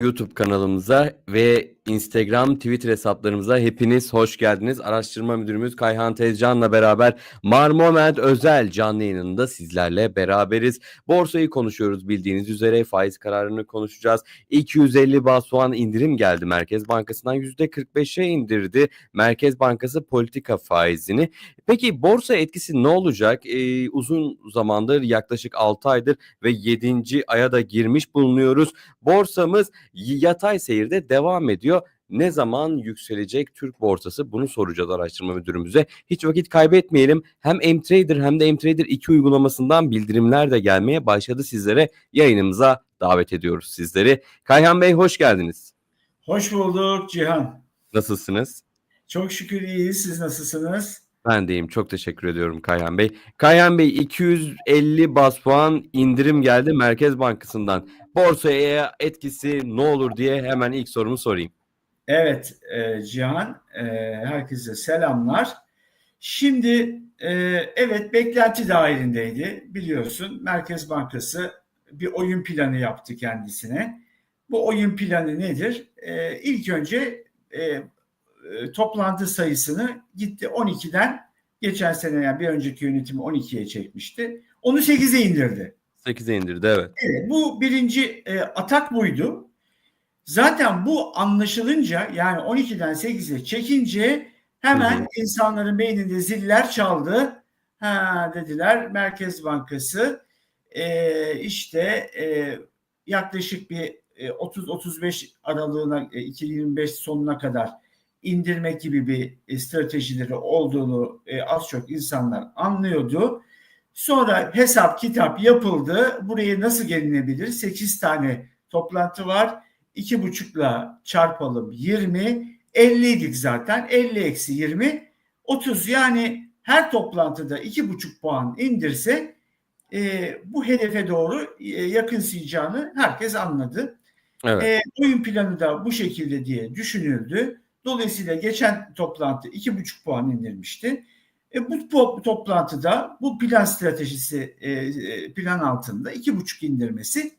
YouTube kanalımıza ve Instagram, Twitter hesaplarımıza hepiniz hoş geldiniz. Araştırma müdürümüz Kayhan Tezcan'la beraber Marmoment özel canlı yayınında sizlerle beraberiz. Borsayı konuşuyoruz bildiğiniz üzere faiz kararını konuşacağız. 250 bas puan indirim geldi Merkez Bankası'ndan %45'e indirdi Merkez Bankası politika faizini. Peki borsa etkisi ne olacak? Ee, uzun zamandır yaklaşık 6 aydır ve 7. aya da girmiş bulunuyoruz. Borsamız yatay seyirde devam ediyor. Ne zaman yükselecek Türk borsası? Bunu soracağız araştırma müdürümüze. Hiç vakit kaybetmeyelim. Hem MTrader hem de MTrader 2 uygulamasından bildirimler de gelmeye başladı sizlere. Yayınımıza davet ediyoruz sizleri. Kayhan Bey hoş geldiniz. Hoş bulduk Cihan. Nasılsınız? Çok şükür iyiyiz. Siz nasılsınız? Ben deyim. Çok teşekkür ediyorum Kayhan Bey. Kayhan Bey 250 bas puan indirim geldi Merkez Bankası'ndan. Borsaya etkisi ne olur diye hemen ilk sorumu sorayım. Evet e, Cihan. E, herkese selamlar. Şimdi e, evet beklenti dahilindeydi. Biliyorsun Merkez Bankası bir oyun planı yaptı kendisine. Bu oyun planı nedir? E, ilk önce e, e, toplantı sayısını gitti 12'den geçen sene yani bir önceki yönetimi 12'ye çekmişti. Onu 8'e indirdi. 8'e indirdi evet. Evet, bu birinci e, atak buydu. Zaten bu anlaşılınca yani 12'den 8'e çekince hemen Hı hı. insanların beyninde ziller çaldı. Ha dediler Merkez Bankası e, işte e, yaklaşık bir e, 30-35 aralığına e, 2025 sonuna kadar indirmek gibi bir e, stratejileri olduğunu e, az çok insanlar anlıyordu. Sonra hesap kitap yapıldı. Buraya nasıl gelinebilir? 8 tane toplantı var. 2,5'la çarpalım 20. 50 idik zaten. 50 eksi 20 30 yani her toplantıda 2,5 puan indirse e, bu hedefe doğru e, yakınsayacağını herkes anladı. Evet. E, oyun planı da bu şekilde diye düşünüldü. Dolayısıyla geçen toplantı 2,5 puan indirmişti. E, bu to- toplantıda bu plan stratejisi e, e, plan altında 2,5 indirmesi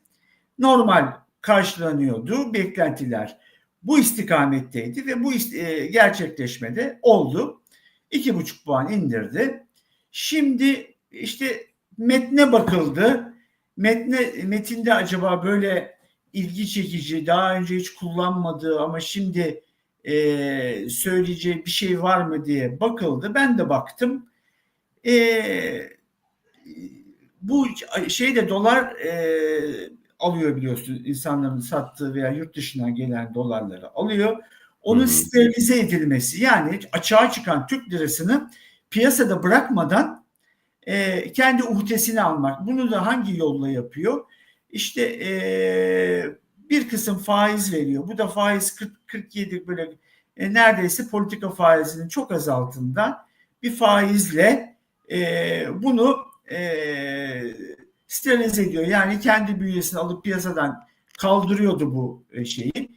normal karşılanıyordu. Beklentiler bu istikametteydi ve bu e, gerçekleşmede oldu. 2,5 puan indirdi. Şimdi işte metne bakıldı. Metne metinde acaba böyle ilgi çekici, daha önce hiç kullanmadığı ama şimdi e, söyleyeceği bir şey var mı diye bakıldı. Ben de baktım. E, bu şeyde dolar e, alıyor biliyorsun insanların sattığı veya yurt dışından gelen dolarları alıyor. Onun hı. sterilize edilmesi yani açığa çıkan Türk lirasını piyasada bırakmadan e, kendi uhdesine almak. Bunu da hangi yolla yapıyor? İşte e, bir kısım faiz veriyor. Bu da faiz 40 47 böyle e, neredeyse politika faizinin çok az altında bir faizle e, bunu e, sterilize ediyor. Yani kendi bünyesini alıp piyasadan kaldırıyordu bu e, şeyi.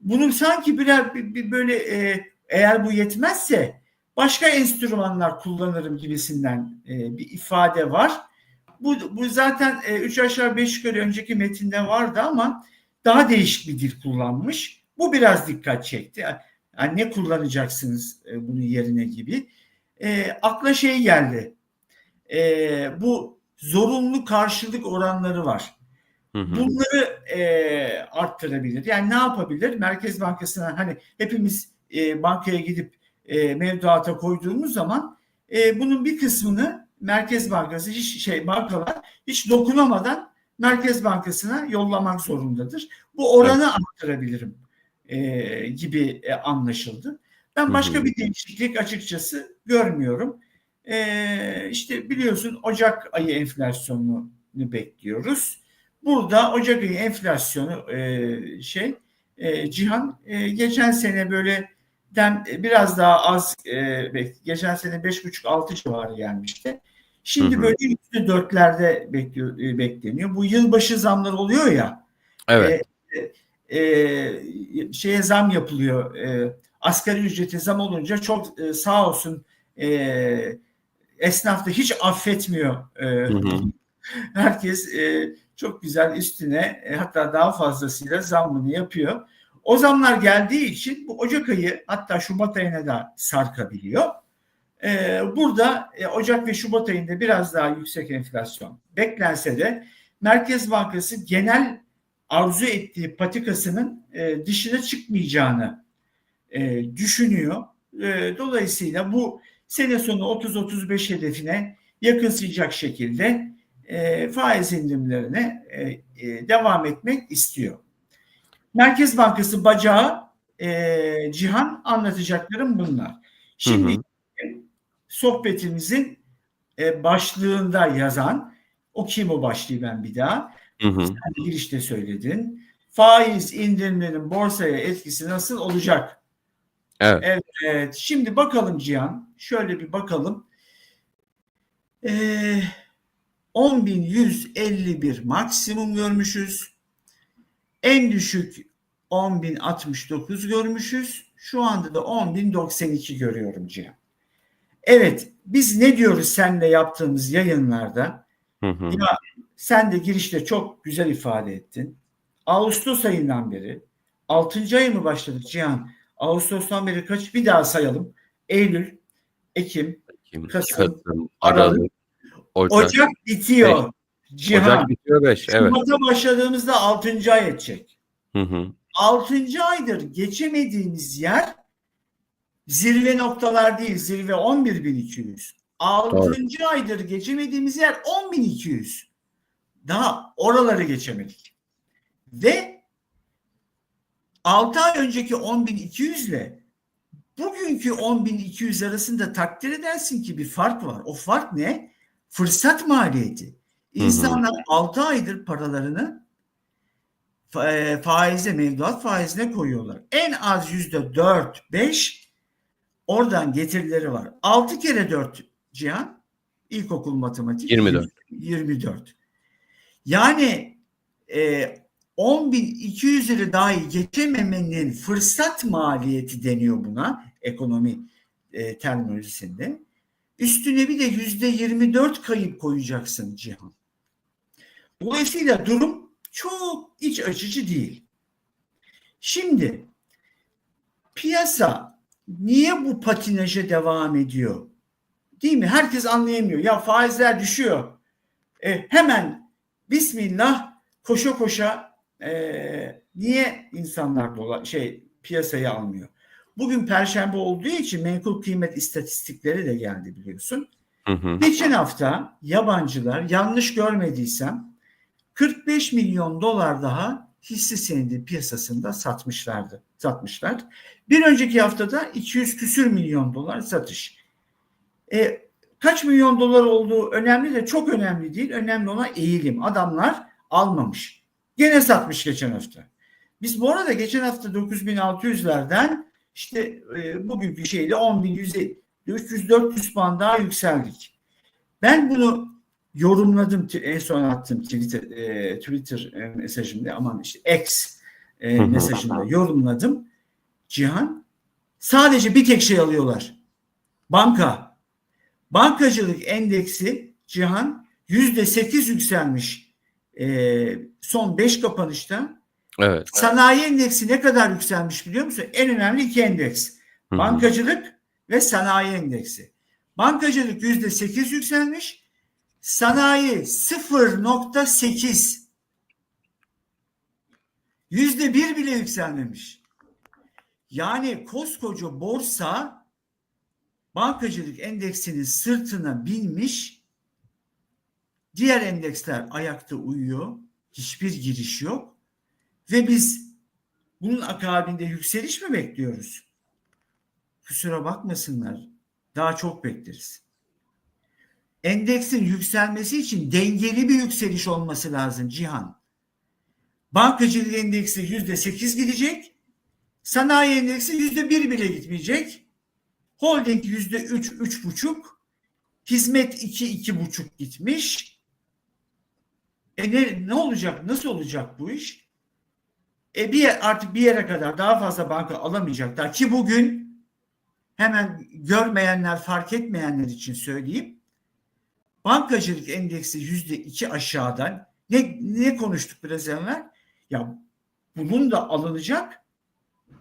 Bunu sanki birer bir, bir böyle e, eğer bu yetmezse başka enstrümanlar kullanırım gibisinden e, bir ifade var. Bu, bu zaten 3 aşağı 5 yukarı önceki metinde vardı ama daha değişik bir dil kullanmış. Bu biraz dikkat çekti. Yani ne kullanacaksınız e, bunun yerine gibi. E, akla şey geldi. E, bu zorunlu karşılık oranları var. Hı hı. Bunları e, arttırabilir. Yani ne yapabilir? Merkez Bankası'na hani hepimiz e, bankaya gidip e, mevduata koyduğumuz zaman e, bunun bir kısmını Merkez Bankası hiç şey bankalar hiç dokunamadan Merkez Bankası'na yollamak zorundadır. Bu oranı arttırabilirim e, gibi e, anlaşıldı. Ben başka Hı hı. bir değişiklik açıkçası görmüyorum. E, işte biliyorsun Ocak ayı enflasyonunu bekliyoruz. Burada Ocak ayı enflasyonu e, şey e, Cihan e, geçen sene böyle den biraz daha az e, geçen sene 5,5-6 civarı gelmişti. Şimdi Hı hı. böyle yüzde dörtlerde bekliyor, e, bekleniyor. Bu yılbaşı zamları oluyor ya Evet. e, şeye zam yapılıyor. E, asgari ücrete zam olunca çok e, sağ olsun e, esnaf da hiç affetmiyor. E, Hı hı. herkes e, çok güzel üstüne e, hatta daha fazlasıyla zammını yapıyor. O zamlar geldiği için bu Ocak ayı hatta Şubat ayına da sarkabiliyor. Ee, burada e, Ocak ve Şubat ayında biraz daha yüksek enflasyon beklense de Merkez Bankası genel arzu ettiği patikasının e, dışına çıkmayacağını e, düşünüyor. E, dolayısıyla bu sene sonu 30-35 hedefine yakınsayacak şekilde e, faiz indirimlerine e, e, devam etmek istiyor. Merkez Bankası bacağı e, Cihan anlatacaklarım bunlar. Şimdi Hı hı. sohbetimizin e, başlığında yazan o kim o başlığı ben bir daha Hı hı. sen girişte söyledin. Faiz indirimlerin borsaya etkisi nasıl olacak? Evet. Evet, şimdi bakalım Cihan. Şöyle bir bakalım. Ee, 10.151 maksimum görmüşüz. En düşük 10.069 görmüşüz. Şu anda da 10.092 görüyorum Cihan. Evet, biz ne diyoruz seninle yaptığımız yayınlarda? Hı hı. Ya sen de girişte çok güzel ifade ettin. Ağustos ayından beri 6. ay mı başladık Cihan? Ağustos'tan beri kaç? Bir daha sayalım. Eylül, Ekim, Kim? Kasım, Kasım, Aralık, Aralık, Ocak. Ocak bitiyor. Cihan. Ocak bitiyor 5. Evet. Şubat'a başladığımızda 6. ay edecek. Hı hı. 6. aydır geçemediğimiz yer zirve noktalar değil. Zirve 11.200. 6. aydır geçemediğimiz yer 10.200. Daha oraları geçemedik. Ve 6 ay önceki 10.200 ile bugünkü 10.200 arasında takdir edersin ki bir fark var. O fark ne? Fırsat maliyeti. İnsanlar 6 aydır paralarını e, faize, mevduat faizine koyuyorlar. En az yüzde 4, 5 oradan getirileri var. 6 kere 4 Cihan ilkokul matematik 24. 24. Yani e, 10.200 lira dahi geçememenin fırsat maliyeti deniyor buna ekonomi e, terminolojisinde. Üstüne bir de yüzde 24 kayıp koyacaksın Cihan. Dolayısıyla durum çok iç açıcı değil. Şimdi piyasa niye bu patinaja devam ediyor? Değil mi? Herkes anlayamıyor. Ya faizler düşüyor. E, hemen Bismillah koşa koşa e, niye insanlar dola, şey piyasayı almıyor? Bugün perşembe olduğu için menkul kıymet istatistikleri de geldi biliyorsun. Hı hı. Geçen hafta yabancılar yanlış görmediysem 45 milyon dolar daha hisse senedi piyasasında satmışlardı. Satmışlar. Bir önceki haftada 200 küsür milyon dolar satış. E, kaç milyon dolar olduğu önemli de çok önemli değil. Önemli olan eğilim. Adamlar almamış. Gene satmış geçen hafta. Biz bu arada geçen hafta 9600'lerden işte e, bugünkü şeyle 10.100 300-400 puan daha yükseldik. Ben bunu yorumladım. En son attım Twitter, e, Twitter e, mesajımda aman işte X e, mesajımda yorumladım. Cihan sadece bir tek şey alıyorlar. Banka. Bankacılık endeksi Cihan yüzde sekiz yükselmiş e, son beş kapanışta. Evet. Sanayi endeksi ne kadar yükselmiş biliyor musun? En önemli iki endeks. Bankacılık ve sanayi endeksi. Bankacılık yüzde sekiz yükselmiş. Sanayi 0.8. Yüzde bir bile yükselmemiş. Yani koskoca borsa bankacılık endeksinin sırtına binmiş. Diğer endeksler ayakta uyuyor. Hiçbir giriş yok. Ve biz bunun akabinde yükseliş mi bekliyoruz? Kusura bakmasınlar. Daha çok bekleriz. Endeksin yükselmesi için dengeli bir yükseliş olması lazım Cihan. Bankacılık endeksi yüzde sekiz gidecek. Sanayi endeksi yüzde bir bile gitmeyecek. Holding yüzde üç, üç buçuk. Hizmet iki, iki buçuk gitmiş. E ne, ne olacak? Nasıl olacak bu iş? E bir artık bir yere kadar daha fazla banka alamayacaklar ki bugün hemen görmeyenler fark etmeyenler için söyleyeyim. Bankacılık endeksi yüzde iki aşağıdan Ne, ne konuştuk biraz evvel? Ya bunun da alınacak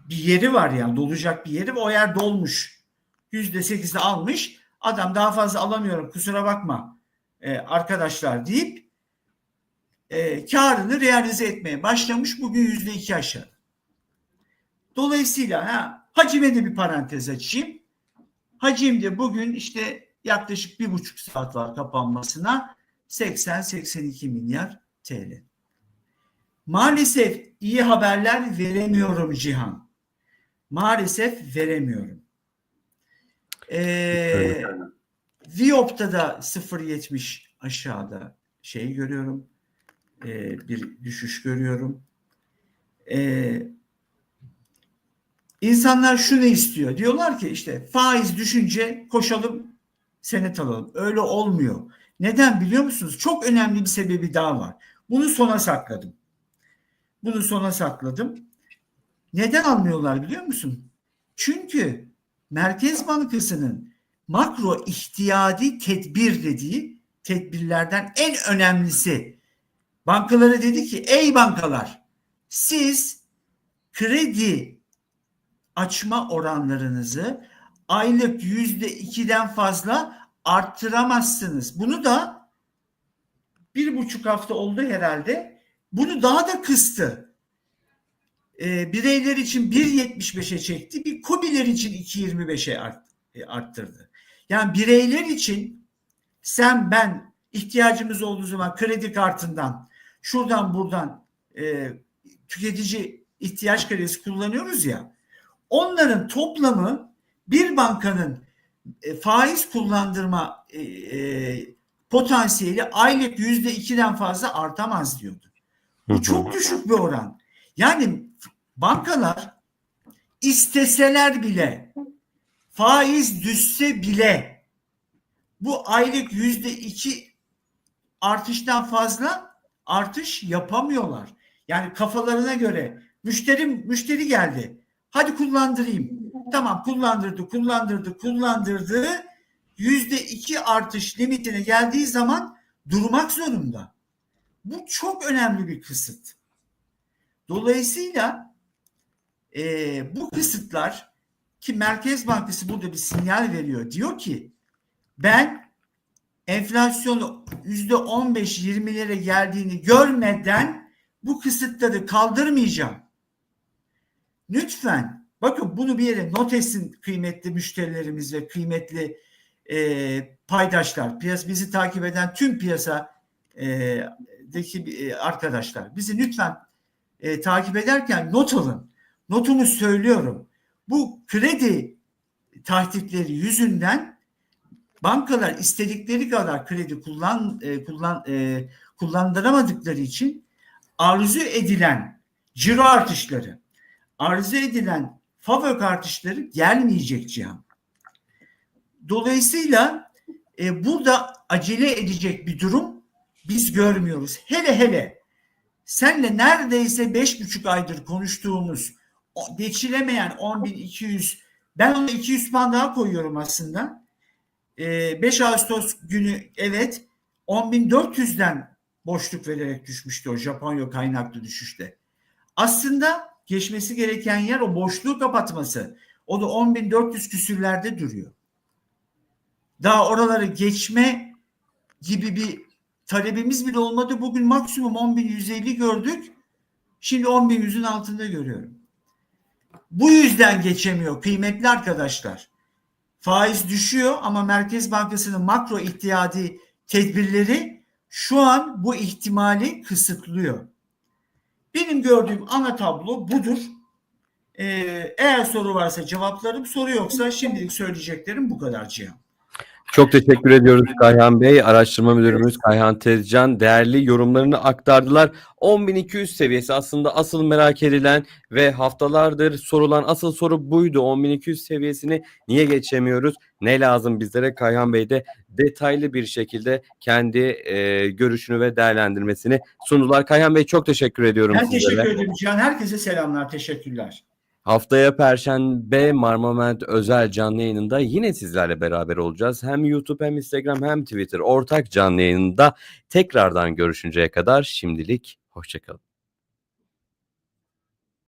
bir yeri var yani dolacak bir yeri ve o yer dolmuş. Yüzde sekizde almış. Adam daha fazla alamıyorum kusura bakma e, arkadaşlar deyip e, karını realize etmeye başlamış. Bugün yüzde iki aşağı. Dolayısıyla ha, hacime de bir parantez açayım. Hacim de bugün işte yaklaşık bir buçuk saat var kapanmasına 80-82 milyar TL. Maalesef iyi haberler veremiyorum Cihan. Maalesef veremiyorum. Ee, Viop'ta da 0.70 aşağıda şey görüyorum. Ee, bir düşüş görüyorum. Ee, insanlar şunu istiyor. Diyorlar ki işte faiz düşünce koşalım senet alalım. Öyle olmuyor. Neden biliyor musunuz? Çok önemli bir sebebi daha var. Bunu sona sakladım. Bunu sona sakladım. Neden almıyorlar biliyor musun? Çünkü Merkez Bankası'nın makro ihtiyadi tedbir dediği tedbirlerden en önemlisi bankalara dedi ki ey bankalar siz kredi açma oranlarınızı aylık yüzde ikiden fazla arttıramazsınız. Bunu da bir buçuk hafta oldu herhalde. Bunu daha da kıstı. E, bireyler için 1.75'e çekti. Bir kobiler için 2.25'e art, e, arttırdı. Yani bireyler için sen ben ihtiyacımız olduğu zaman kredi kartından şuradan buradan e, tüketici ihtiyaç kredisi kullanıyoruz ya onların toplamı bir bankanın e, faiz kullandırma e, e, potansiyeli aylık yüzde ikiden fazla artamaz diyordu. Bu çok düşük bir oran. Yani bankalar isteseler bile faiz düşse bile bu aylık yüzde iki artıştan fazla artış yapamıyorlar. Yani kafalarına göre müşteri müşteri geldi. Hadi kullandırayım. Tamam kullandırdı, kullandırdı, kullandırdı. Yüzde iki artış limitine geldiği zaman durmak zorunda. Bu çok önemli bir kısıt. Dolayısıyla e, bu kısıtlar ki Merkez Bankası burada bir sinyal veriyor. Diyor ki ben enflasyonu yüzde 15-20'lere geldiğini görmeden bu kısıtları kaldırmayacağım. Lütfen bakın bunu bir yere not etsin kıymetli müşterilerimiz ve kıymetli e, paydaşlar. Piyas bizi takip eden tüm piyasa e, deki e, arkadaşlar bizi lütfen e, takip ederken not alın. Notumu söylüyorum. Bu kredi tahditleri yüzünden bankalar istedikleri kadar kredi kullan e, kullan e, kullandıramadıkları için arzu edilen ciro artışları, arzu edilen FAVÖK artışları gelmeyecek Cihan. Dolayısıyla e, burada acele edecek bir durum biz görmüyoruz. Hele hele senle neredeyse beş buçuk aydır konuştuğumuz geçilemeyen 10.200 ben ona 200 puan daha koyuyorum aslında. Ee, 5 Ağustos günü evet 10.400'den boşluk vererek düşmüştü o Japonya kaynaklı düşüşte. Aslında geçmesi gereken yer o boşluğu kapatması. O da 10.400 küsürlerde duruyor. Daha oraları geçme gibi bir talebimiz bile olmadı. Bugün maksimum 10.150 gördük. Şimdi 10.100'ün altında görüyorum. Bu yüzden geçemiyor kıymetli arkadaşlar. Faiz düşüyor ama Merkez Bankası'nın makro ihtiyadi tedbirleri şu an bu ihtimali kısıtlıyor. Benim gördüğüm ana tablo budur. Ee, eğer soru varsa cevaplarım, soru yoksa şimdilik söyleyeceklerim bu kadar Cihan. Çok teşekkür ediyoruz Kayhan Bey. Araştırma müdürümüz Kayhan Tezcan değerli yorumlarını aktardılar. 10.200 seviyesi aslında asıl merak edilen ve haftalardır sorulan asıl soru buydu. 10.200 seviyesini niye geçemiyoruz? Ne lazım bizlere? Kayhan Bey de detaylı bir şekilde kendi e, görüşünü ve değerlendirmesini sundular. Kayhan Bey çok teşekkür ediyorum Ben sizlere. teşekkür ederim Cihan. Herkese selamlar, teşekkürler. Haftaya Perşembe Marmoment özel canlı yayınında yine sizlerle beraber olacağız. Hem YouTube hem Instagram hem Twitter ortak canlı yayınında tekrardan görüşünceye kadar şimdilik hoşçakalın.